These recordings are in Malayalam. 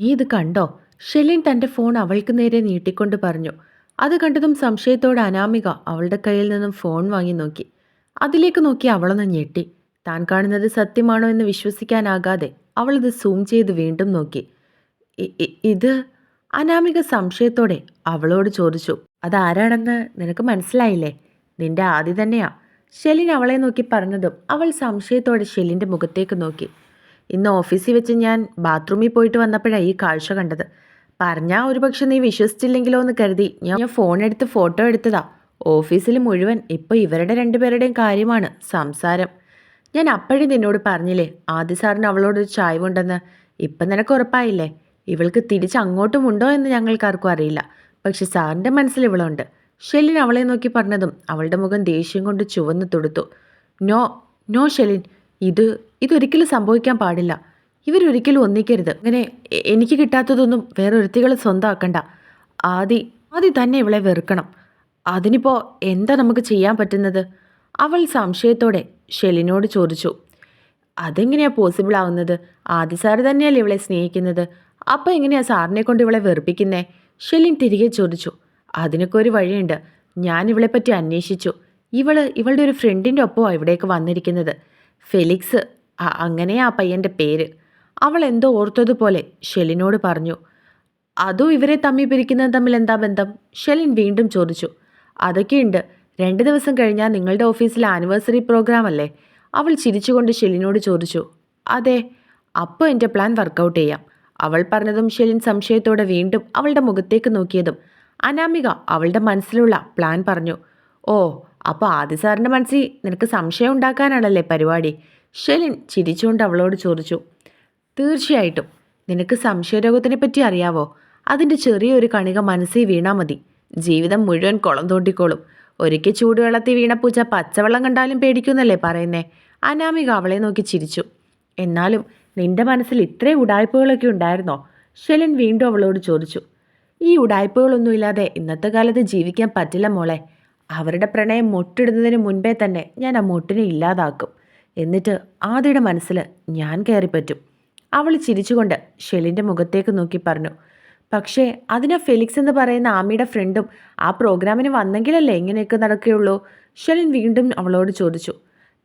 നീ ഇത് കണ്ടോ? ഷെലിൻ തന്റെ ഫോൺ അവൾക്ക് നേരെ നീട്ടിക്കൊണ്ട് പറഞ്ഞു. അത് കണ്ടതും സംശയത്തോടെ അനാമിക അവളുടെ കയ്യിൽ നിന്നും ഫോൺ വാങ്ങി നോക്കി. അതിലേക്ക് നോക്കി അവളൊന്ന് ഞെട്ടി. താൻ കാണുന്നത് സത്യമാണോ എന്ന് വിശ്വസിക്കാനാകാതെ അവളത് സൂം ചെയ്ത് വീണ്ടും നോക്കി. "ഇ- ഇ- ഇത്? അനാമിക സംശയത്തോടെ അവളോട് ചോദിച്ചു. അതാരാണെന്ന് നിനക്ക് മനസ്സിലായില്ലേ? നിന്റെ ആദി തന്നെയാ. ഷെലിൻ അവളെ നോക്കി പറഞ്ഞതും അവൾ സംശയത്തോടെ ഷെലിന്റെ മുഖത്തേക്ക് നോക്കി. ഇന്ന് ഓഫീസിൽ വെച്ച് ഞാൻ ബാത്റൂമിൽ പോയിട്ട് വന്നപ്പോഴാണ് ഈ കാഴ്ച കണ്ടത്. പറഞ്ഞാൽ ഒരുപക്ഷെ നീ വിശ്വസിച്ചില്ലെങ്കിലോ എന്ന് കരുതി. ഞാൻ ഫോൺ എടുത്ത് ഫോട്ടോ എടുത്തതാ. ഓഫീസിൽ മുഴുവൻ ഇപ്പോൾ ഇവരുടെ രണ്ടുപേരുടെയും കാര്യമാണ് സംസാരം. ഞാൻ അപ്പോഴേ നിന്നോട് പറഞ്ഞില്ലേ ആദ്യ സാറിന് അവളോടൊരു ചായവുണ്ടെന്ന്. ഇപ്പം നിനക്ക് ഉറപ്പായില്ലേ? ഇവൾക്ക് തിരിച്ച് അങ്ങോട്ടും ഉണ്ടോ എന്ന് ഞങ്ങൾക്കാർക്കും അറിയില്ല. പക്ഷെ സാറിന്റെ മനസ്സിൽ ഇവളുണ്ട്. ഷെലിൻ അവളെ നോക്കി പറഞ്ഞതും അവളുടെ മുഖം ദേഷ്യം കൊണ്ട് ചുവന്ന് തൊടുത്തു. നോ നോ ഷെലിൻ ഇത് ഇതൊരിക്കലും സംഭവിക്കാൻ പാടില്ല. ഇവരൊരിക്കലും ഒന്നിക്കരുത്. അങ്ങനെ എനിക്ക് കിട്ടാത്തതൊന്നും വേറൊരുത്തികൾ സ്വന്തമാക്കണ്ട ആദി ആദി തന്നെ ഇവളെ വെറുക്കണം. അതിനിപ്പോൾ എന്താ നമുക്ക് ചെയ്യാൻ പറ്റുന്നത്? അവൾ സംശയത്തോടെ ഷെലിനോട് ചോദിച്ചു. അതെങ്ങനെയാ പോസിബിൾ ആവുന്നത്? ആദി സാർ തന്നെയല്ലേ ഇവളെ സ്നേഹിക്കുന്നത്? അപ്പോൾ എങ്ങനെയാ സാറിനെ കൊണ്ട് ഇവളെ വെറുപ്പിക്കുന്നേ? ഷെലിൻ തിരികെ ചോദിച്ചു. അതിനൊക്കെ ഒരു വഴിയുണ്ട്. ഞാൻ ഇവളെപ്പറ്റി അന്വേഷിച്ചു. ഇവൾ ഇവളുടെ ഒരു ഫ്രണ്ടിന്റെ ഒപ്പമാണ് ഇവിടേക്ക് വന്നിരിക്കുന്നത്. ഫെലിക്സ് അ- അങ്ങനെയാ ആ പയ്യന്റെ പേര്. അവൾ എന്തോ ഓർത്തതുപോലെ ഷെലിനോട് പറഞ്ഞു അതും ഇവരെ തമ്മി പിരിക്കുന്നത് തമ്മിൽ എന്താ ബന്ധം? ഷെലിൻ വീണ്ടും ചോദിച്ചു അതൊക്കെയുണ്ട്. രണ്ട് ദിവസം കഴിഞ്ഞാൽ നിങ്ങളുടെ ഓഫീസിലെ ആനിവേഴ്സറി പ്രോഗ്രാം അല്ലേ? അവൾ ചിരിച്ചുകൊണ്ട് ഷെലിനോട് ചോദിച്ചു അതെ അപ്പോൾ എന്റെ പ്ലാൻ വർക്കൗട്ട് ചെയ്യാം. അവൾ പറഞ്ഞതും ഷെലിൻ സംശയത്തോടെ വീണ്ടും അവളുടെ മുഖത്തേക്ക് നോക്കിയതും അനാമിക അവളുടെ മനസ്സിലുള്ള പ്ലാൻ പറഞ്ഞു ഓ അപ്പോൾ ആദി സാറിന്റെ മനസ്സിൽ നിനക്ക് സംശയം ഉണ്ടാക്കാനാണല്ലേ പരിപാടി? ഷെലിൻ ചിരിച്ചുകൊണ്ട് അവളോട് ചോദിച്ചു തീർച്ചയായിട്ടും. നിനക്ക് സംശയരോഗത്തിനെ പറ്റി അറിയാവോ? അതിന്റെ ചെറിയൊരു കണിക മനസ്സിൽ വീണാൽ മതി. ജീവിതം മുഴുവൻ കുളം തോണ്ടിക്കോളും. ഒരിക്കൽ ചൂടുവെള്ളത്തിൽ വീണ പൂച്ച പച്ചവെള്ളം കണ്ടാലും പേടിക്കുന്നല്ലേ പറയുന്നേ? അനാമിക അവളെ നോക്കി ചിരിച്ചു. എന്നാലും നിന്റെ മനസ്സിൽ ഇത്രയും ഉടായ്പകളൊക്കെ ഉണ്ടായിരുന്നോ? ഷെലിൻ വീണ്ടും അവളോട് ചോദിച്ചു. ഈ ഉടായ്പകളൊന്നുമില്ലാതെ ഇന്നത്തെ കാലത്ത് ജീവിക്കാൻ പറ്റില്ല മോളെ. അവരുടെ പ്രണയം മൊട്ടിടുന്നതിന് മുൻപേ തന്നെ ഞാൻ ആ മൊട്ടിനെ ഇല്ലാതാക്കും. എന്നിട്ട് ആദിയുടെ മനസ്സിൽ ഞാൻ കയറിപ്പറ്റും അവൾ ചിരിച്ചുകൊണ്ട് ഷെലിന്റെ മുഖത്തേക്ക് നോക്കി പറഞ്ഞു പക്ഷേ അതിനാ ഫെലിക്സ് എന്ന് പറയുന്ന ആമിയുടെ ഫ്രണ്ടും ആ പ്രോഗ്രാമിന് വന്നെങ്കിലല്ലേ ഇങ്ങനെയൊക്കെ നടക്കുകയുള്ളൂ? ഷെലിൻ വീണ്ടും അവളോട് ചോദിച്ചു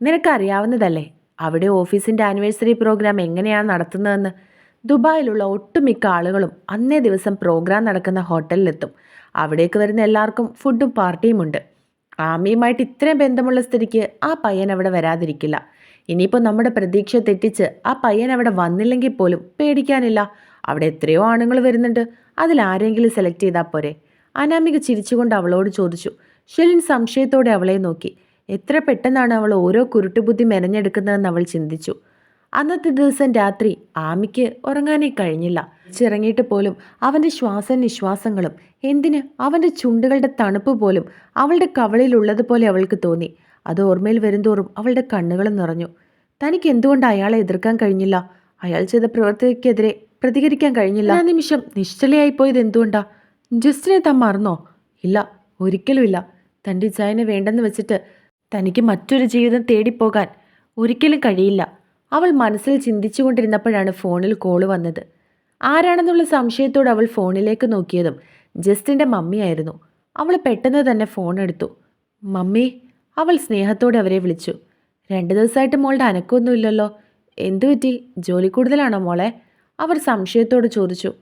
നിനക്കറിയാവുന്നതല്ലേ അവിടെ ഓഫീസിന്റെ ആനിവേഴ്സറി പ്രോഗ്രാം എങ്ങനെയാണ് നടത്തുന്നതെന്ന്? ദുബായിലുള്ള ഒട്ടുമിക്ക ആളുകളും അന്നേ ദിവസം പ്രോഗ്രാം നടക്കുന്ന ഹോട്ടലിലെത്തും. അവിടേക്ക് വരുന്ന എല്ലാവർക്കും ഫുഡും പാർട്ടിയും ഉണ്ട്. ആമിയുമായിട്ട് ഇത്രയും ബന്ധമുള്ള സ്ഥിതിക്ക് ആ പയ്യൻ അവിടെ വരാതിരിക്കില്ല. ഇനിയിപ്പോൾ നമ്മുടെ പ്രതീക്ഷ തെറ്റിച്ച് ആ പയ്യൻ അവിടെ വന്നില്ലെങ്കിൽ പോലും പേടിക്കാനില്ല. അവിടെ എത്രയോ ആണുങ്ങൾ വരുന്നുണ്ട്. അതിലാരെങ്കിലും സെലക്ട് ചെയ്താൽ പോരെ. അനാമിക ചിരിച്ചുകൊണ്ട് അവളോട് ചോദിച്ചു. ഷെലിൻ സംശയത്തോടെ അവളെ നോക്കി. എത്ര പെട്ടെന്നാണ് അവൾ ഓരോ കുരുട്ടുബുദ്ധി മെനഞ്ഞെടുക്കുന്നതെന്ന് അവൾ ചിന്തിച്ചു. അന്നത്തെ ദിവസം രാത്രി ആമിക്ക് ഉറങ്ങാനേ കഴിഞ്ഞില്ല. ചിറങ്ങിയിട്ട് പോലും അവന്റെ ശ്വാസനിശ്വാസങ്ങളും എന്തിന് അവന്റെ ചുണ്ടുകളുടെ തണുപ്പ് പോലും അവളുടെ കവളിലുള്ളതുപോലെ അവൾക്ക് തോന്നി. അത് ഓർമ്മയിൽ വരുന്തോറും അവളുടെ കണ്ണുകൾ നിറഞ്ഞു. തനിക്ക് എന്തുകൊണ്ട് അയാളെ എതിർക്കാൻ കഴിഞ്ഞില്ല? അയാൾ ചെയ്ത പ്രവർത്തിക്കെതിരെ പ്രതികരിക്കാൻ കഴിഞ്ഞില്ല. ആ നിമിഷം നിശ്ചലയായി പോയത് എന്തുകൊണ്ടാ? ജസ്റ്റിനെ താൻ മറന്നോ? ഇല്ല ഒരിക്കലുമില്ല. തന്റെ ഇച്ചായനെ വേണ്ടെന്ന് വെച്ചിട്ട് തനിക്ക് മറ്റൊരു ജീവിതം തേടിപ്പോകാൻ ഒരിക്കലും കഴിയില്ല. അവൾ മനസ്സിൽ ചിന്തിച്ചുകൊണ്ടിരുന്നപ്പോഴാണ് ഫോണിൽ കോൾ വന്നത്. ആരാണെന്നുള്ള സംശയത്തോട് അവൾ ഫോണിലേക്ക് നോക്കിയതും ജസ്റ്റിന്റെ മമ്മിയായിരുന്നു. അവൾ പെട്ടെന്ന് തന്നെ ഫോൺ എടുത്തു. മമ്മി അവൾ സ്നേഹത്തോടെ അവരെ വിളിച്ചു. രണ്ട് ദിവസമായിട്ട് മോളുടെ അനക്കമൊന്നുമില്ലല്ലോ എന്തു പറ്റി? ജോലി കൂടുതലാണോ മോളെ? അവർ സംശയത്തോട് ചോദിച്ചു.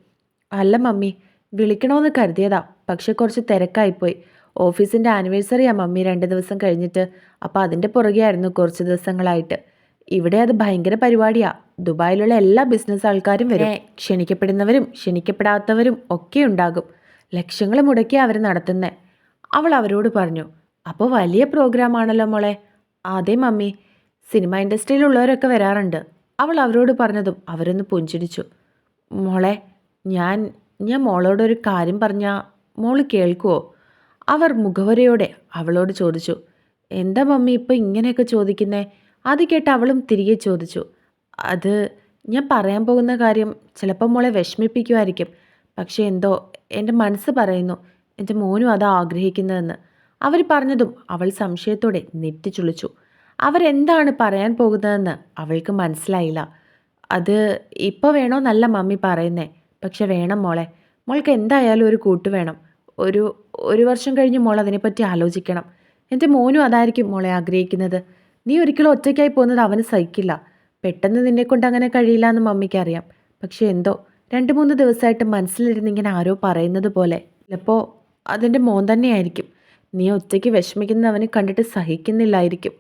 അല്ല മമ്മി വിളിക്കണമെന്ന് കരുതിയതാ. പക്ഷെ കുറച്ച് തിരക്കായിപ്പോയി. ഓഫീസിന്റെ ആനിവേഴ്സറിയാണ് മമ്മി രണ്ട് ദിവസം കഴിഞ്ഞിട്ട്. അപ്പോൾ അതിന്റെ പുറകെയായിരുന്നു കുറച്ച് ദിവസങ്ങളായിട്ട്. ഇവിടെ അത് ഭയങ്കര പരിപാടിയാ. ദുബായിലുള്ള എല്ലാ ബിസിനസ് ആൾക്കാരും വരും. ക്ഷണിക്കപ്പെടുന്നവരും ക്ഷണിക്കപ്പെടാത്തവരും ഒക്കെ ഉണ്ടാകും. ലക്ഷങ്ങൾ മുടക്കി അവർ നടത്തുന്നേ. അവൾ അവരോട് പറഞ്ഞു അപ്പോൾ വലിയ പ്രോഗ്രാമാണല്ലോ മോളെ. അതെ മമ്മി സിനിമ ഇൻഡസ്ട്രിയിലുള്ളവരൊക്കെ വരാറുണ്ട്. അവൾ അവരോട് പറഞ്ഞതും അവരൊന്ന് പുഞ്ചിരിച്ചു മോളെ ഞാൻ ഞാൻ മോളോടൊരു കാര്യം പറഞ്ഞാൽ മോൾ കേൾക്കുമോ അവർ മുഖവരയോടെ അവളോട് ചോദിച്ചു എന്താ മമ്മി ഇപ്പോൾ ഇങ്ങനെയൊക്കെ ചോദിക്കുന്നേ? അത് കേട്ട് അവളും തിരികെ ചോദിച്ചു അത് ഞാൻ പറയാൻ പോകുന്ന കാര്യം ചിലപ്പോൾ മോളെ വിഷമിപ്പിക്കുമായിരിക്കും. പക്ഷേ എന്തോ എന്റെ മനസ്സ് പറയുന്നു എന്റെ മോനും അതാ ആഗ്രഹിക്കുന്നതെന്ന്. അവർ പറഞ്ഞതും അവൾ സംശയത്തോടെ നെറ്റിച്ചുളിച്ചു അവരെന്താണ് പറയാൻ പോകുന്നതെന്ന് അവൾക്ക് മനസ്സിലായില്ല. അത് ഇപ്പോൾ വേണോ നല്ല മമ്മി പറയുന്നേ? പക്ഷെ വേണം മോളെ. മോൾക്ക് എന്തായാലും ഒരു കൂട്ട് വേണം. ഒരു ഒരു വർഷം കഴിഞ്ഞ് മോൾ അതിനെപ്പറ്റി ആലോചിക്കണം. എന്റെ മോനും അതായിരിക്കും മോളെ ആഗ്രഹിക്കുന്നത്. നീ ഒരിക്കലും ഒറ്റയ്ക്കായി പോകുന്നത് അവന് സഹിക്കില്ല. പെട്ടെന്ന് നിന്നെക്കൊണ്ട് അങ്ങനെ കഴിയില്ല എന്ന് മമ്മിക്ക് അറിയാം. പക്ഷെ എന്തോ രണ്ട് മൂന്ന് ദിവസമായിട്ട് മനസ്സിലിരുന്ന് ഇങ്ങനെ ആരോ പറയുന്നത് പോലെ. ചിലപ്പോൾ അതിന്റെ മോൻ തന്നെയായിരിക്കും. നീ ഒറ്റയ്ക്ക് വിഷമിക്കുന്നത് അവനെ കണ്ടിട്ട് സഹിക്കുന്നില്ലായിരിക്കും.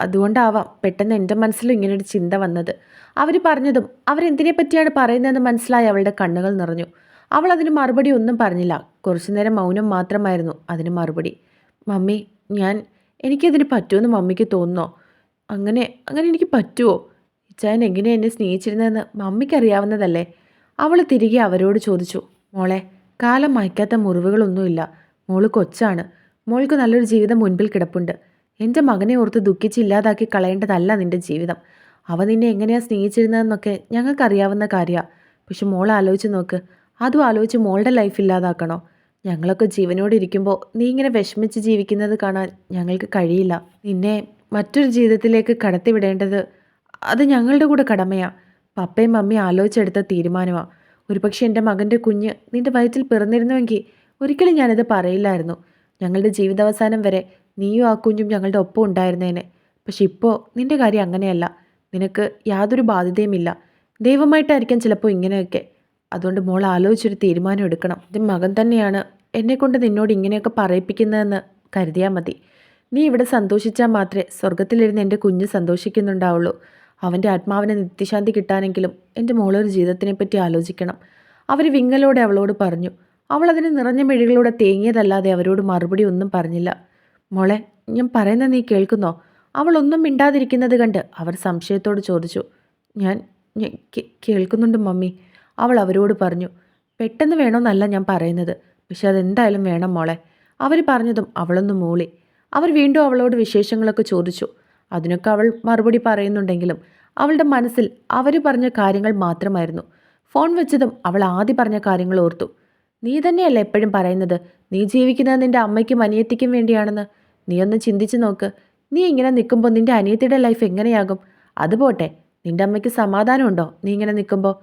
അതുകൊണ്ടാവാം പെട്ടെന്ന് എന്റെ മനസ്സിലും ഇങ്ങനൊരു ചിന്ത വന്നത്. അവർ പറഞ്ഞതും അവരെന്തിനെ പറ്റിയാണ് പറയുന്നതെന്ന് മനസ്സിലായി അവളുടെ കണ്ണുകൾ നിറഞ്ഞു. അവൾ അതിന് മറുപടി ഒന്നും പറഞ്ഞില്ല. കുറച്ചു നേരം മൗനം മാത്രമായിരുന്നു അതിന് മറുപടി. മമ്മി ഞാൻ എനിക്കതിന് പറ്റുമെന്ന് മമ്മിക്ക് തോന്നുന്നോ? അങ്ങനെ അങ്ങനെ എനിക്ക് പറ്റുമോ ഇച്ചായൻ എങ്ങനെ എന്നെ സ്നേഹിച്ചിരുന്നതെന്ന് മമ്മിക്കറിയാവുന്നതല്ലേ? അവൾ തിരികെ അവരോട് ചോദിച്ചു മോളെ കാലം മായ്ക്കാത്ത മുറിവുകളൊന്നുമില്ല. മോൾ കൊച്ചാണ്. മോൾക്ക് നല്ലൊരു ജീവിതം മുൻപിൽ കിടപ്പുണ്ട്. എന്റെ മകനെ ഓർത്ത് ദുഃഖിച്ച് ഇല്ലാതാക്കി കളയേണ്ടതല്ല നിന്റെ ജീവിതം. അവ നിന്നെ എങ്ങനെയാ സ്നേഹിച്ചിരുന്നതെന്നൊക്കെ ഞങ്ങൾക്കറിയാവുന്ന കാര്യമാണ് പക്ഷെ മോൾ ആലോചിച്ച് നോക്ക്. അതും ആലോചിച്ച് മോളുടെ ലൈഫ് ഇല്ലാതാക്കണോ? ഞങ്ങളൊക്കെ ജീവനോട് ഇരിക്കുമ്പോൾ നീ ഇങ്ങനെ വിഷമിച്ച് ജീവിക്കുന്നത് കാണാൻ ഞങ്ങൾക്ക് കഴിയില്ല. നിന്നെ മറ്റൊരു ജീവിതത്തിലേക്ക് കടത്തിവിടേണ്ടത് അത് ഞങ്ങളുടെ കൂടെ കടമയാ. പപ്പയും മമ്മി ആലോചിച്ചെടുത്ത തീരുമാനമാണ് ഒരുപക്ഷെ എന്റെ മകന്റെ കുഞ്ഞ് നിന്റെ വയറ്റിൽ പിറന്നിരുന്നുവെങ്കിൽ ഒരിക്കലും ഞാനത് പറയില്ലായിരുന്നു. ഞങ്ങളുടെ ജീവിതാവസാനം വരെ നീയും ആ കുഞ്ഞും ഞങ്ങളുടെ ഒപ്പം ഉണ്ടായിരുന്നേനെ. പക്ഷെ ഇപ്പോൾ നിന്റെ കാര്യം അങ്ങനെയല്ല. നിനക്ക് യാതൊരു ബാധ്യതയുമില്ല ദൈവമായിട്ടായിരിക്കാം ചിലപ്പോൾ ഇങ്ങനെയൊക്കെ. അതുകൊണ്ട് മോൾ ആലോചിച്ചൊരു തീരുമാനം എടുക്കണം. ഇത് മകൻ തന്നെയാണ് എന്നെക്കൊണ്ട് നിന്നോട് ഇങ്ങനെയൊക്കെ പറയിപ്പിക്കുന്നതെന്ന് കരുതിയാൽ മതി. നീ ഇവിടെ സന്തോഷിച്ചാൽ മാത്രമേ സ്വർഗത്തിലിരുന്ന് എന്റെ കുഞ്ഞ് സന്തോഷിക്കുന്നുണ്ടാവുള്ളൂ. അവന്റെ ആത്മാവിന് നിത്യശാന്തി കിട്ടാനെങ്കിലും എന്റെ മോളൊരു ജീവിതത്തിനെപ്പറ്റി ആലോചിക്കണം. അവർ വിങ്ങലോടെ അവളോട് പറഞ്ഞു. അവൾ അതിന് നിറഞ്ഞ മിഴികളോടെ തേങ്ങിയതല്ലാതെ അവരോട് മറുപടി ഒന്നും പറഞ്ഞില്ല. മോളെ ഞാൻ പറയുന്ന നീ കേൾക്കുന്നോ? അവൾ ഒന്നും മിണ്ടാതിരിക്കുന്നത് കണ്ട് അവർ സംശയത്തോട് ചോദിച്ചു. ഞാൻ കേൾക്കുന്നുണ്ട് മമ്മി. അവൾ അവരോട് പറഞ്ഞു. പെട്ടെന്ന് വേണമെന്നല്ല ഞാൻ പറയുന്നത്. പക്ഷെ അതെന്തായാലും വേണം മോളെ. അവർ പറഞ്ഞതും അവളൊന്ന് മൂളി. അവർ വീണ്ടും അവളോട് വിശേഷങ്ങളൊക്കെ ചോദിച്ചു. അതിനൊക്കെ അവൾ മറുപടി പറയുന്നുണ്ടെങ്കിലും അവളുടെ മനസ്സിൽ അവർ പറഞ്ഞ കാര്യങ്ങൾ മാത്രമായിരുന്നു. ഫോൺ വെച്ചതും അവൾ ആദ്യം പറഞ്ഞ കാര്യങ്ങൾ ഓർത്തു. നീ തന്നെയല്ല എപ്പോഴും പറയുന്നത്? നീ ജീവിക്കുന്നത് നിന്റെ അമ്മയ്ക്കും അനിയത്തിക്കും വേണ്ടിയാണെന്ന്. നീ ഒന്ന് ചിന്തിച്ചു നോക്ക്. നീ ഇങ്ങനെ നിൽക്കുമ്പോൾ നിന്റെ അനിയത്തിയുടെ ലൈഫ് എങ്ങനെയാകും? അതുപോട്ടെ നിന്റെ അമ്മയ്ക്ക് സമാധാനമുണ്ടോ? നീ ഇങ്ങനെ നിൽക്കുമ്പോൾ?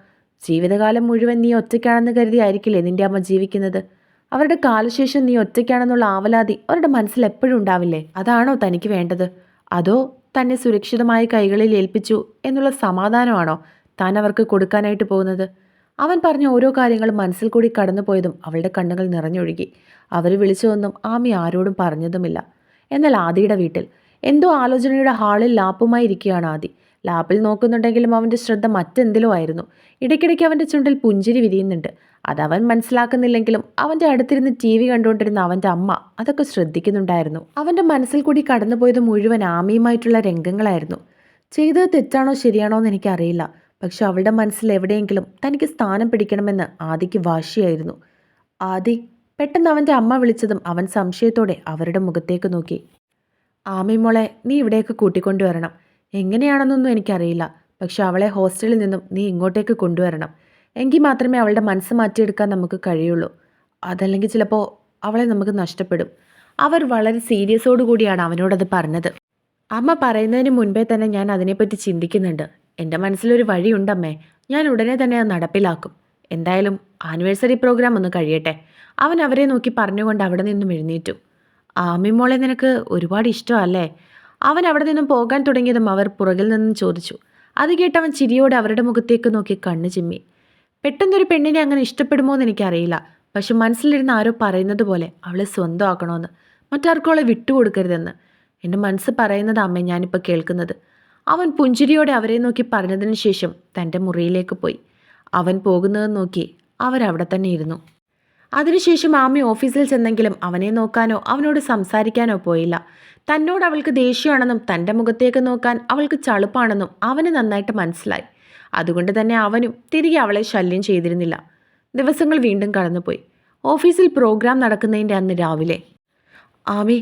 ജീവിതകാലം മുഴുവൻ നീ ഒറ്റയ്ക്കാണെന്ന് കരുതിയായിരിക്കില്ലേ നിന്റെ അമ്മ ജീവിക്കുന്നത്? അവരുടെ കാലശേഷം നീ ഒറ്റയ്ക്കാണെന്നുള്ള ആവലാതി അവരുടെ മനസ്സിൽ എപ്പോഴും ഉണ്ടാവില്ലേ? അതാണോ തനിക്ക് വേണ്ടത്? അതോ തന്നെ സുരക്ഷിതമായ കൈകളിൽ ഏൽപ്പിച്ചു എന്നുള്ള സമാധാനമാണോ താൻ അവർക്ക് കൊടുക്കാനായിട്ട് പോകുന്നത്? അവൻ പറഞ്ഞ ഓരോ കാര്യങ്ങളും മനസ്സിൽ കൂടി കടന്നുപോയതും അവളുടെ കണ്ണുകൾ നിറഞ്ഞൊഴുകി. അവർ വിളിച്ചതൊന്നും ആമി ആരോടും പറഞ്ഞതുമില്ല. എന്നാൽ ആദിയുടെ വീട്ടിൽ എന്തോ ആലോചനയുടെ ഹാളിൽ ലാപ്പുമായി ഇരിക്കുകയാണ് ആദി. ലാപ്പിൽ നോക്കുന്നുണ്ടെങ്കിലും അവന്റെ ശ്രദ്ധ മറ്റെന്തിലോ ആയിരുന്നു. ഇടയ്ക്കിടയ്ക്ക് അവന്റെ ചുണ്ടിൽ പുഞ്ചിരി വിരിയുന്നുണ്ട്. അതവൻ മനസ്സിലാക്കുന്നില്ലെങ്കിലും അവന്റെ അടുത്തിരുന്ന് ടി വി കണ്ടുകൊണ്ടിരുന്ന അവന്റെ അമ്മ അതൊക്കെ ശ്രദ്ധിക്കുന്നുണ്ടായിരുന്നു. അവന്റെ മനസ്സിൽ കൂടി കടന്നുപോയത് മുഴുവൻ ആമയുമായിട്ടുള്ള രംഗങ്ങളായിരുന്നു. ചെയ്തത് തെറ്റാണോ ശരിയാണോ എന്ന് എനിക്കറിയില്ല. പക്ഷെ അവളുടെ മനസ്സിൽ എവിടെയെങ്കിലും തനിക്ക് സ്ഥാനം പിടിക്കണമെന്ന് ആദിക്ക് വാശിയായിരുന്നു. ആദി പെട്ടെന്ന് അവന്റെ അമ്മ വിളിച്ചതും അവൻ സംശയത്തോടെ അവരുടെ മുഖത്തേക്ക് നോക്കി. ആമി മോളെ നീ ഇവിടേക്ക് കൂട്ടിക്കൊണ്ടുവരണം. എങ്ങനെയാണെന്നൊന്നും എനിക്കറിയില്ല. പക്ഷെ അവളെ ഹോസ്റ്റലിൽ നിന്നും നീ ഇങ്ങോട്ടേക്ക് കൊണ്ടുവരണം. എങ്കിൽ മാത്രമേ അവളുടെ മനസ്സ് മാറ്റിയെടുക്കാൻ നമുക്ക് കഴിയുള്ളൂ. അതല്ലെങ്കിൽ ചിലപ്പോൾ അവളെ നമുക്ക് നഷ്ടപ്പെടും. അവർ വളരെ സീരിയസോടു കൂടിയാണ് അവനോടത് പറഞ്ഞത്. അമ്മ പറയുന്നതിന് മുൻപേ തന്നെ ഞാൻ അതിനെപ്പറ്റി ചിന്തിക്കുന്നുണ്ട്. എന്റെ മനസ്സിലൊരു വഴിയുണ്ടമ്മേ. ഞാൻ ഉടനെ തന്നെ അത് നടപ്പിലാക്കും. എന്തായാലും ആനിവേഴ്സറി പ്രോഗ്രാം ഒന്ന് കഴിയട്ടെ. അവൻ അവരെ നോക്കി പറഞ്ഞുകൊണ്ട് അവിടെ നിന്നും എഴുന്നേറ്റു. ആമി മോളെ നിനക്ക് ഒരുപാട് ഇഷ്ടമല്ലേ അവൻ അവിടെ നിന്നും പോകാൻ തുടങ്ങിയതും അവർ പുറകിൽ നിന്നും ചോദിച്ചു. അത് കേട്ടവൻ ചിരിയോടെ അവരുടെ മുഖത്തേക്ക് നോക്കി കണ്ണു ചിമ്മി. പെട്ടെന്നൊരു പെണ്ണിനെ അങ്ങനെ ഇഷ്ടപ്പെടുമോ എന്ന് എനിക്കറിയില്ല. പക്ഷെ മനസ്സിലിരുന്ന് ആരോ പറയുന്നത് പോലെ അവളെ സ്വന്തമാക്കണമെന്ന് മറ്റാർക്കും അവളെ വിട്ടുകൊടുക്കരുതെന്ന്. എന്റെ മനസ്സ് പറയുന്നത് അമ്മ ഞാനിപ്പോൾ കേൾക്കുന്നത്. അവൻ പുഞ്ചിരിയോടെ അവരെ നോക്കി പറഞ്ഞതിന് ശേഷം തന്റെ മുറിയിലേക്ക് പോയി. അവൻ പോകുന്നത് നോക്കി അവരവിടെ തന്നെ ഇരുന്നു. അതിനുശേഷം ആമി ഓഫീസിൽ ചെന്നെങ്കിലും അവനെ നോക്കാനോ അവനോട് സംസാരിക്കാനോ പോയില്ല. തന്നോട് അവൾക്ക് ദേഷ്യമാണെന്നും തന്റെ മുഖത്തേക്ക് നോക്കാൻ അവൾക്ക് ചളുപ്പാണെന്നും അവന് നന്നായിട്ട് മനസ്സിലായി. അതുകൊണ്ട് തന്നെ അവനും തിരികെ അവളെ ശല്യം ചെയ്തിരുന്നില്ല. ദിവസങ്ങൾ വീണ്ടും കടന്നുപോയി. ഓഫീസിൽ പ്രോഗ്രാം നടക്കുന്നതിന്റെ അന്ന് രാവിലെ. ആമി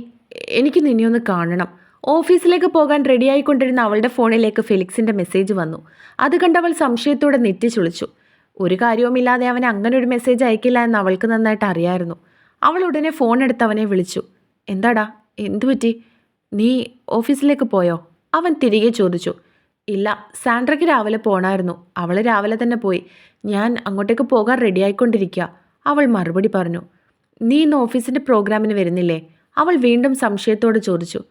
എനിക്ക് നിന്നെ ഒന്ന് കാണണം. ഓഫീസിലേക്ക് പോകാൻ റെഡിയായിക്കൊണ്ടിരുന്ന അവളുടെ ഫോണിലേക്ക് ഫെലിക്സിന്റെ മെസ്സേജ് വന്നു. അത് കണ്ടവൾ സംശയത്തോടെ നെറ്റി ചുളിച്ചു. ഒരു കാര്യവുമില്ലാതെ അവൻ അങ്ങനെ ഒരു മെസ്സേജ് അയക്കില്ല എന്ന് അവൾക്ക് നന്നായിട്ട് അറിയായിരുന്നു. അവൾ ഉടനെ ഫോൺ എടുത്ത് അവനെ വിളിച്ചു. എന്താടാ? എന്തു പറ്റി? നീ ഓഫീസിലേക്ക് പോയോ? അവൻ തിരികെ ചോദിച്ചു. ഇല്ല സാൻഡ്രയ്ക്ക് രാവിലെ പോണായിരുന്നു. അവൾ രാവിലെ തന്നെ പോയി. ഞാൻ അങ്ങോട്ടേക്ക് പോകാൻ റെഡി ആയിക്കൊണ്ടിരിക്കുക അവൾ മറുപടി പറഞ്ഞു. നീ ഇന്ന് ഓഫീസിന്റെ പ്രോഗ്രാമിന് വരുന്നില്ലേ? അവൾ വീണ്ടും സംശയത്തോടെ ചോദിച്ചു.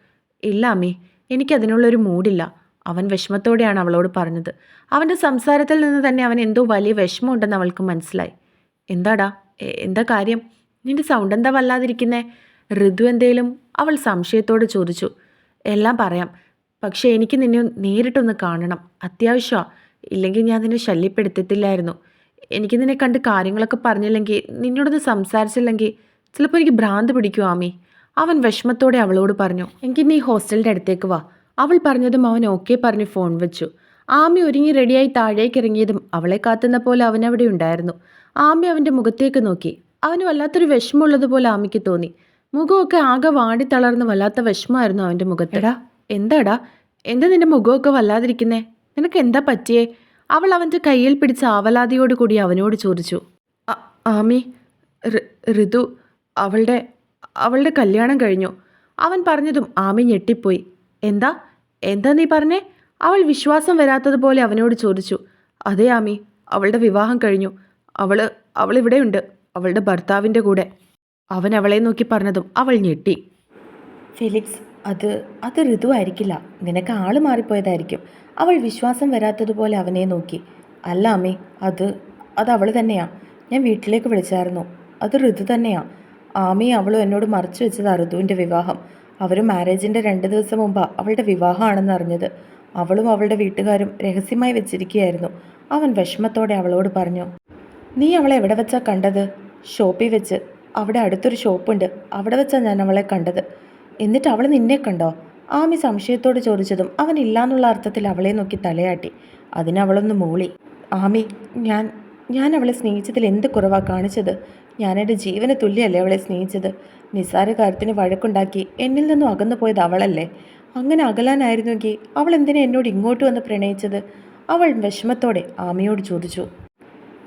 ഇല്ല അമ്മി. എനിക്കതിനുള്ളൊരു മൂഡില്ല അവൻ വിഷമത്തോടെയാണ് അവളോട് പറഞ്ഞത്. അവന്റെ സംസാരത്തിൽ നിന്ന് തന്നെ അവൻ എന്തോ വലിയ വിഷമമുണ്ടെന്ന് അവൾക്ക് മനസ്സിലായി. എന്താടാ? എന്താ കാര്യം? നിന്റെ സൗണ്ട് എന്താ വല്ലാതിരിക്കുന്നേ? ഋതു എന്തേലും? അവൾ സംശയത്തോട് ചോദിച്ചു. എല്ലാം പറയാം. പക്ഷേ എനിക്ക് നിന്നെ നേരിട്ടൊന്ന് കാണണം. അത്യാവശ്യമാണ് ഇല്ലെങ്കിൽ ഞാൻ നിന്നെ ശല്യപ്പെടുത്തത്തില്ലായിരുന്നു. എനിക്ക് നിന്നെ കണ്ട് കാര്യങ്ങളൊക്കെ പറഞ്ഞില്ലെങ്കിൽ നിന്നോടൊന്ന് സംസാരിച്ചില്ലെങ്കിൽ ചിലപ്പോൾ എനിക്ക് ഭ്രാന്ത് പിടിക്കും ആമി. അവൻ വിഷമത്തോടെ അവളോട് പറഞ്ഞു എനിക്ക് നീ ഹോസ്റ്റലിന്റെ അടുത്തേക്ക് വാ. അവൾ പറഞ്ഞതും അവൻ ഓക്കെ പറഞ്ഞ് ഫോൺ വെച്ചു. ആമി ഒരുങ്ങി റെഡിയായി താഴേക്ക് ഇറങ്ങിയതും അവളെ കാത്തുന്ന പോലെ അവൻ അവിടെ ഉണ്ടായിരുന്നു. ആമി അവന്റെ മുഖത്തേക്ക് നോക്കി. അവന് വല്ലാത്തൊരു വിഷമമുള്ളതുപോലെ ആമിക്ക് തോന്നി. മുഖമൊക്കെ ആകെ വാടി തളർന്ന് വല്ലാത്ത വിഷമമായിരുന്നു അവന്റെ മുഖത്ത്. എടാ എന്താടാ? എന്താ നിന്റെ മുഖമൊക്കെ വല്ലാതിരിക്കുന്നേ? നിനക്ക് എന്താ പറ്റിയേ? അവൾ അവന്റെ കയ്യിൽ പിടിച്ച ആവലാതിയോട് കൂടി അവനോട് ചോദിച്ചു. ആമി ഋതു അവളുടെ അവളുടെ കല്യാണം കഴിഞ്ഞു. അവൻ പറഞ്ഞതും ആമി ഞെട്ടിപ്പോയി. എന്താ? എന്താ നീ പറഞ്ഞേ? അവൾ വിശ്വാസം വരാത്തതുപോലെ അവനോട് ചോദിച്ചു. അതേ ആമി. അവളുടെ വിവാഹം കഴിഞ്ഞു. അവൾ അവൾ ഇവിടെയുണ്ട്. അവളുടെ ഭർത്താവിന്റെ കൂടെ. അവൻ അവളെ നോക്കി പറഞ്ഞതും അവൾ ഞെട്ടി. ഫെലിക്സ് അത് അത് ഋതു ആയിരിക്കില്ല. നിനക്ക് ആൾ മാറിപ്പോയതായിരിക്കും. അവൾ വിശ്വാസം വരാത്തതുപോലെ അവനെ നോക്കി. അല്ല അമ്മേ അത് അത് അവൾ തന്നെയാ. ഞാൻ വീട്ടിലേക്ക് വിളിച്ചായിരുന്നു. അത് ഋതു തന്നെയാ. ആമി അവളും എന്നോട് മറച്ചു വെച്ചതാ ഋതുവിന്റെ വിവാഹം. അവർ മാരേജിന്റെ രണ്ട് ദിവസം മുമ്പ് അവളുടെ വിവാഹമാണെന്ന് അറിഞ്ഞത്. അവളും അവളുടെ വീട്ടുകാരും രഹസ്യമായി വെച്ചിരിക്കുകയായിരുന്നു. അവൻ വിഷമത്തോടെ അവളോട് പറഞ്ഞു നീ അവളെ എവിടെ വെച്ചാ കണ്ടത്? ഷോപ്പിൽ വെച്ച്. അവിടെ അടുത്തൊരു ഷോപ്പുണ്ട്. അവിടെ വെച്ചാണ് ഞാൻ അവളെ കണ്ടത്. എന്നിട്ട് അവൾ നിന്നെ കണ്ടോ? ആമി സംശയത്തോട് ചോദിച്ചതും അവൻ ഇല്ലാന്നുള്ള അർത്ഥത്തിൽ അവളെ നോക്കി തലയാട്ടി. അതിനവളൊന്ന് മൂളി. ആമി ഞാൻ ഞാൻ അവളെ സ്നേഹിച്ചതിൽ എന്ത് കുറവാണ് കാണിച്ചത്? ഞാൻ എന്റെ ജീവന് തുല്യല്ലേ അവളെ സ്നേഹിച്ചത്? നിസ്സാര കാര്യത്തിന് വഴക്കുണ്ടാക്കി എന്നിൽ നിന്നും അകന്നു പോയത് അവളല്ലേ? അങ്ങനെ അകലാനായിരുന്നുവെങ്കിൽ അവൾ എന്തിനാ എന്നോട് ഇങ്ങോട്ട് വന്ന് പ്രണയിച്ചത്? അവൾ വിഷമത്തോടെ ആമയോട് ചോദിച്ചു.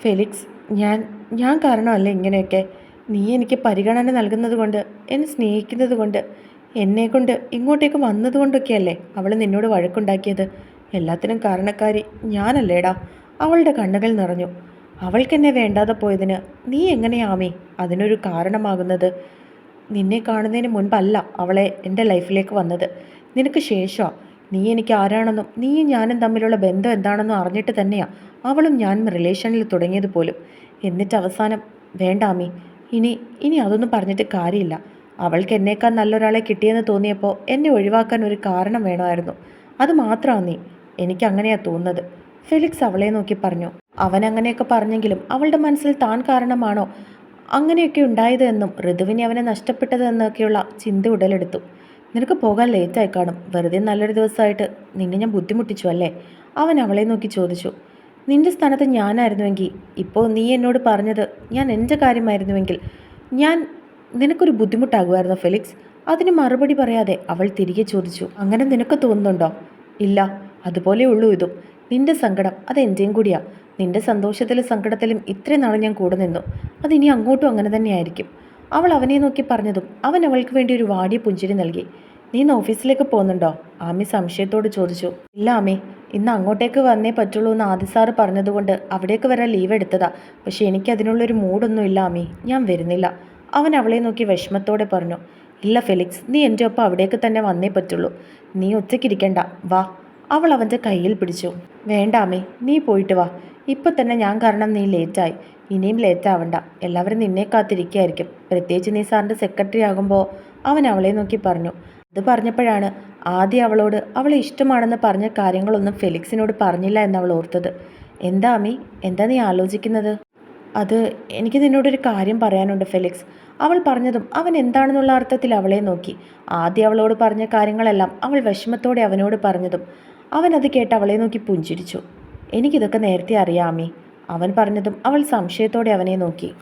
ഫെലിക്സ് ഞാൻ ഞാൻ കാരണമല്ല ഇങ്ങനെയൊക്കെ? നീ എനിക്ക് പരിഗണന നൽകുന്നത് കൊണ്ട് എന്നെ സ്നേഹിക്കുന്നത് കൊണ്ട് എന്നെക്കൊണ്ട് ഇങ്ങോട്ടേക്ക് വന്നതുകൊണ്ടൊക്കെയല്ലേ അവൾ നിന്നോട് വഴക്കുണ്ടാക്കിയത്? എല്ലാത്തിനും കാരണക്കാരി ഞാനല്ലേടാ. അവളുടെ കണ്ണുകൾ നിറഞ്ഞു. അവൾക്കെന്നെ വേണ്ടാതെ പോയതിന് നീ എങ്ങനെയാമേ അതിനൊരു കാരണമാകുന്നത്. നിന്നെ കാണുന്നതിന് മുൻപല്ല അവളെ എന്റെ ലൈഫിലേക്ക് വന്നത്. നിനക്ക് ശേഷമാണ് നീ എനിക്ക് ആരാണെന്നും നീയും ഞാനും തമ്മിലുള്ള ബന്ധം എന്താണെന്നും അറിഞ്ഞിട്ട് തന്നെയാണ് അവളും ഞാനും റിലേഷനിൽ തുടങ്ങിയത് പോലും. എന്നിട്ട് അവസാനം വേണ്ടാമേ ഇനി ഇനി അതൊന്നും പറഞ്ഞിട്ട് കാര്യമില്ല. അവൾക്ക് എന്നേക്കാൾ നല്ലൊരാളെ കിട്ടിയെന്ന് തോന്നിയപ്പോൾ എന്നെ ഒഴിവാക്കാൻ ഒരു കാരണം വേണമായിരുന്നു. അത് മാത്രമാണ് നീ എനിക്ക് അങ്ങനെയാ തോന്നുന്നത്. ഫെലിക്സ് അവളെ നോക്കി പറഞ്ഞു അവൻ അങ്ങനെയൊക്കെ പറഞ്ഞെങ്കിലും അവളുടെ മനസ്സിൽ താൻ കാരണമാണോ? അങ്ങനെയൊക്കെ ഉണ്ടായത് എന്നും ഋതുവിനെ അവനെ നഷ്ടപ്പെട്ടത് എന്നൊക്കെയുള്ള ചിന്ത ഉടലെടുത്തു. നിനക്ക് പോകാൻ ലേറ്റായി കാണും. വെറുതെ നല്ലൊരു ദിവസമായിട്ട് നിന്നെ ഞാൻ ബുദ്ധിമുട്ടിച്ചു അല്ലേ? അവൻ അവളെ നോക്കി ചോദിച്ചു. നിന്റെ സ്ഥാനത്ത് ഞാനായിരുന്നുവെങ്കിൽ ഇപ്പോൾ നീ എന്നോട് പറഞ്ഞത് ഞാൻ എന്റെ കാര്യമായിരുന്നുവെങ്കിൽ ഞാൻ നിനക്കൊരു ബുദ്ധിമുട്ടാകുമായിരുന്നു ഫെലിക്സ്? അതിന് മറുപടി പറയാതെ അവൾ തിരികെ ചോദിച്ചു. അങ്ങനെ നിനക്ക് തോന്നുന്നുണ്ടോ? ഇല്ല. അതുപോലെ ഉള്ളൂ ഇതും. നിന്റെ സങ്കടം അത് എന്റെയും കൂടിയാ. നിന്റെ സന്തോഷത്തിലും സങ്കടത്തിലും ഇത്രയും നാൾ ഞാൻ കൂടെ നിന്നു. അതിനി അങ്ങോട്ടും അങ്ങനെ തന്നെയായിരിക്കും. അവൾ അവനെ നോക്കി പറഞ്ഞതും അവൻ അവൾക്ക് വേണ്ടി ഒരു വാടിയ പുഞ്ചിരി നൽകി. നീ ഇന്ന് ഓഫീസിലേക്ക് പോകുന്നുണ്ടോ? ആമി സംശയത്തോട് ചോദിച്ചു. ഇല്ല ആമി. ഇന്ന് അങ്ങോട്ടേക്ക് വന്നേ പറ്റുള്ളൂ എന്ന് ആദി സാറ് പറഞ്ഞതുകൊണ്ട് അവിടേക്ക് വരാൻ ലീവ് എടുത്തതാ. പക്ഷേ എനിക്ക് അതിനുള്ളൊരു മൂഡൊന്നും ഇല്ല ആമി. ഞാൻ വരുന്നില്ല. അവൻ അവളെ നോക്കി വിഷമത്തോടെ പറഞ്ഞു. ഇല്ല ഫെലിക്സ്. നീ എന്റെ ഒപ്പം അവിടേക്ക് തന്നെ വന്നേ പറ്റുള്ളൂ. നീ ഒറ്റയ്ക്കിരിക്കണ്ട വാ. അവൾ അവന്റെ കയ്യിൽ പിടിച്ചു. വേണ്ടാമേ നീ പോയിട്ട് വാ. ഇപ്പം തന്നെ ഞാൻ കാരണം നീ ലേറ്റായി ഇനിയും ലേറ്റ് ആവണ്ട. എല്ലാവരും നിന്നെ കാത്തിരിക്കുകയായിരിക്കും പ്രത്യേകിച്ച് നീ സാറിന്റെ സെക്രട്ടറി ആകുമ്പോൾ അവൻ അവളെ നോക്കി പറഞ്ഞു. അത് പറഞ്ഞപ്പോഴാണ് ആദ്യം അവളോട് അവളെ ഇഷ്ടമാണെന്ന് പറഞ്ഞ കാര്യങ്ങളൊന്നും ഫെലിക്സിനോട് പറഞ്ഞില്ല എന്നവൾ ഓർത്തത്. എന്താ അമ്മി? എന്താ നീ ആലോചിക്കുന്നത്? അത് എനിക്ക് നിന്നോടൊരു കാര്യം പറയാനുണ്ട് ഫെലിക്സ്. അവൾ പറഞ്ഞതും അവൻ എന്താണെന്നുള്ള അർത്ഥത്തിൽ അവളെ നോക്കി. ആദ്യം അവളോട് പറഞ്ഞ കാര്യങ്ങളെല്ലാം അവൾ വിഷമത്തോടെ അവനോട് പറഞ്ഞതും. അവൻ അത് കേട്ട് അവളെ നോക്കി പുഞ്ചിരിച്ചു. എനിക്കിതൊക്കെ നേരത്തെ അറിയാമേ അവൻ പറഞ്ഞതും അവൾ സംശയത്തോടെ അവനെ നോക്കി.